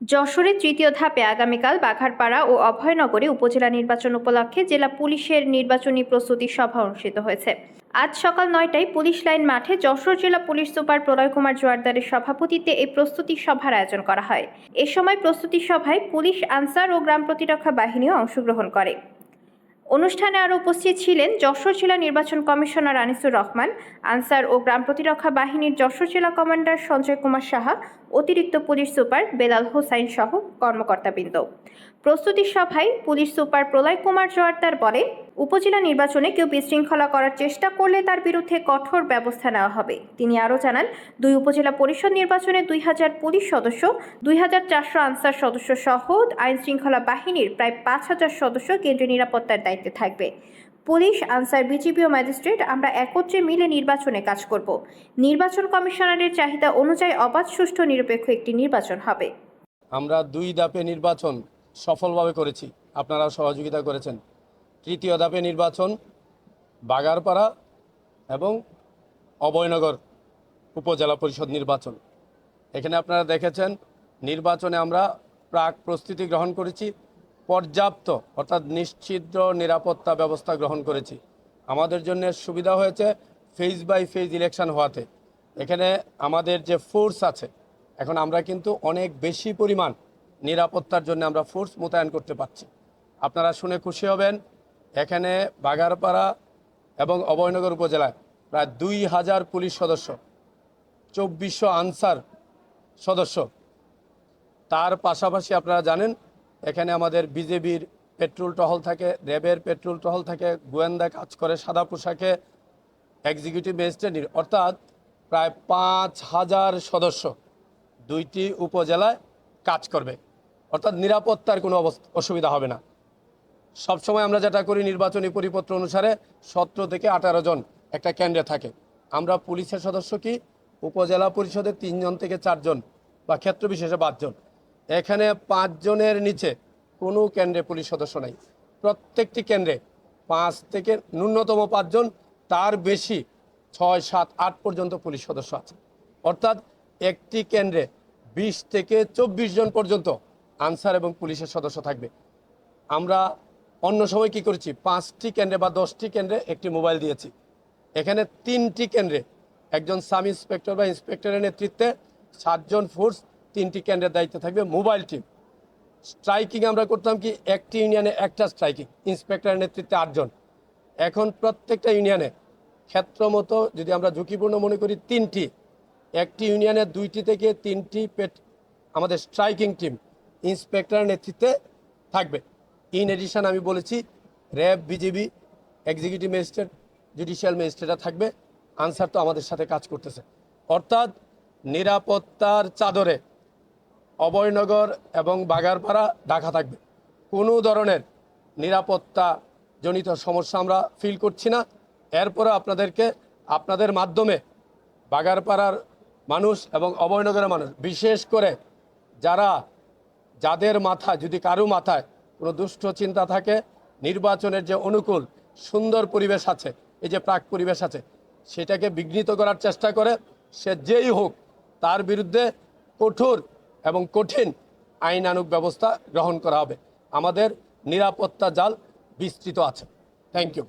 যশোরের তৃতীয় ধাপে আগামীকাল বাঘারপাড়া ও অভয়নগরে উপজেলা নির্বাচন উপলক্ষে জেলা পুলিশের নির্বাচনী প্রস্তুতি সভা অনুষ্ঠিত হয়েছে। আজ সকাল নয়টায় পুলিশ লাইন মাঠে যশোর জেলা পুলিশ সুপার প্রলয় কুমার জোয়ারদারের সভাপতিত্বে এই প্রস্তুতি সভার আয়োজন করা হয়। এ সময় প্রস্তুতি সভায় পুলিশ, আনসার ও গ্রাম প্রতিরক্ষা বাহিনীও অংশগ্রহণ করে। অনুষ্ঠানে আরও উপস্থিত ছিলেন যশোর জেলা নির্বাচন কমিশনার আনিসুর রহমান, আনসার ও গ্রাম প্রতিরক্ষা বাহিনীর যশোর জেলা কমান্ডার সঞ্জয় কুমার সাহা, অতিরিক্ত পুলিশ সুপার বেলাল হোসাইন সহ কর্মকর্তাবৃন্দ। প্রস্তুতি সভায় পুলিশ সুপার প্রলয় কুমার জোয়ারদার বলেন উপজেলা নির্বাচনে কেউ বিশৃঙ্খলা করার চেষ্টা করলে তার বিরুদ্ধে কঠোর ব্যবস্থা নেওয়া হবে। তিনি আরও জানান, দুই উপজেলা পরিষদ নির্বাচনে দুই হাজার পুলিশ সদস্য, দুই হাজার চারশো আনসার সদস্য সহ আইন শৃঙ্খলা বাহিনীর প্রায় পাঁচ হাজার সদস্য কেন্দ্রীয় নিরাপত্তার দায়িত্বে থাকবে। পুলিশ, আনসার, বিজিবি ও ম্যাজিস্ট্রেট আমরা একত্রে মিলে নির্বাচনে কাজ করব। নির্বাচন কমিশনারের চাহিদা অনুযায়ী অবাধ, সুষ্ঠু, নিরপেক্ষ একটি নির্বাচন হবে। আমরা দুই ধাপে নির্বাচন সফলভাবে করেছি। আপনারা সহযোগিতা করেছেন। তৃতীয় ধাপে নির্বাচন, বাগারপাড়া এবং অভয়নগর উপজেলা পরিষদ নির্বাচন। এখানে আপনারা দেখেছেন, নির্বাচনে আমরা প্রাক প্রস্তুতি গ্রহণ করেছি, পর্যাপ্ত অর্থাৎ নিশ্চিদ্র নিরাপত্তা ব্যবস্থা গ্রহণ করেছি। আমাদের জন্য সুবিধা হয়েছে ফেজ বাই ফেজ ইলেকশন হওয়াতে। এখানে আমাদের যে ফোর্স আছে, এখন আমরা কিন্তু অনেক বেশি পরিমাণ নিরাপত্তার জন্য আমরা ফোর্স মোতায়েন করতে পারছি। আপনারা শুনে খুশি হবেন এখানে বাগারপাড়া এবং অভয়নগর উপজেলায় প্রায় দুই হাজার পুলিশ সদস্য, চব্বিশশো আনসার সদস্য। তার পাশাপাশি আপনারা জানেন, এখানে আমাদের বিজেপির পেট্রোল টহল থাকে, র্যাবের পেট্রোল টহল থাকে, গোয়েন্দা কাজ করে সাদা পোশাকে এক্সিকিউটিভ ম্যাজিস্ট্রেট অর্থাৎ প্রায় পাঁচ হাজার সদস্য দুইটি উপজেলায় কাজ করবে। অর্থাৎ নিরাপত্তার কোনো অসুবিধা হবে না। সবসময় আমরা যেটা করি নির্বাচনী পরিপত্র অনুসারে সতেরো থেকে আঠারো জন একটা কেন্দ্রে থাকে। আমরা পুলিশের সদস্য কি? উপজেলা পরিষদের তিনজন থেকে চারজন বা ক্ষেত্র বিশেষে পাঁচজন। এখানে পাঁচজনের নিচে কোনো কেন্দ্রে পুলিশ সদস্য নাই। প্রত্যেকটি কেন্দ্রে পাঁচ থেকে ন্যূনতম পাঁচজন, তার বেশি ছয়, সাত, আট পর্যন্ত পুলিশ সদস্য আছে। অর্থাৎ একটি কেন্দ্রে বিশ থেকে চব্বিশ জন পর্যন্ত আনসার এবং পুলিশের সদস্য থাকবে। আমরা অন্য সময় কি করেছি? পাঁচটি কেন্দ্রে বা দশটি কেন্দ্রে একটি মোবাইল দিয়েছি। এখানে তিনটি কেন্দ্রে একজন সাব ইন্সপেক্টর বা ইন্সপেক্টরের নেতৃত্বে সাতজন ফোর্স তিনটি কেন্দ্রের দায়িত্বে থাকবে মোবাইল টিম। স্ট্রাইকিং আমরা করতাম কি? একটি ইউনিয়নে একটা স্ট্রাইকিং, ইন্সপেক্টরের নেতৃত্বে আটজন। এখন প্রত্যেকটা ইউনিয়নে ক্ষেত্র মতো যদি আমরা ঝুঁকিপূর্ণ মনে করি, তিনটি। একটি ইউনিয়নে দুইটি থেকে তিনটি পেট আমাদের স্ট্রাইকিং টিম ইন্সপেক্টরের নেতৃত্বে থাকবে। ইন এডিশন আমি বলেছি RAB BJP executive magistrate judicial ম্যাজিস্ট্রেটরা থাকবে। আনসার তো আমাদের সাথে কাজ করতেছে। অর্থাৎ নিরাপত্তার চাদরে অভয়নগর এবং বাগারপাড়া ঢাকা থাকবে। কোনো ধরনের নিরাপত্তা জনিত সমস্যা আমরা ফিল করছি না। এরপরে আপনাদেরকে আপনাদের মাধ্যমে বাগারপাড়ার মানুষ এবং অভয়নগরের মানুষ, বিশেষ করে যারা, যাদের মাথা যদি কারও মাথায় কোনো দুষ্ট চিন্তা থাকে, নির্বাচনের যে অনুকূল, সুন্দর পরিবেশ আছে, এই যে প্রাক পরিবেশ আছে, সেটাকে বিঘ্নিত করার চেষ্টা করে, সে যেই হোক, তার বিরুদ্ধে কঠোর এবং কঠিন আইনানুক ব্যবস্থা গ্রহণ করা হবে। আমাদের নিরাপত্তা জাল বিস্তৃত আছে। Thank you